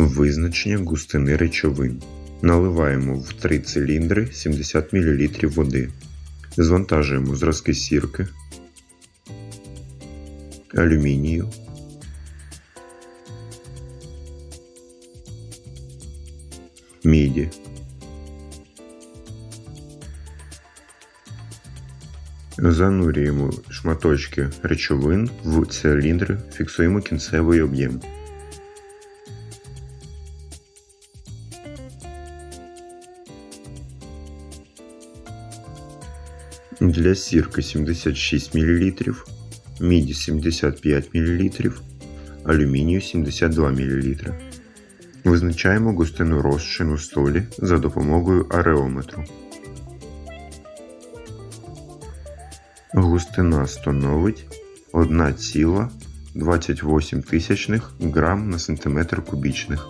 Визначення густини речовин. Наливаємо в 3 циліндри 70 мл води. Звантажуємо зразки сірки, алюмінію, міді. Занурюємо шматочки речовин в циліндри, фіксуємо кінцевий об'єм. Для сірки 76 мл, міді 75 мл, алюмінію 72 мл. Визначаємо густину розчину солі за допомогою ареометру. Густина становить 1,28 грам на сантиметр кубічних.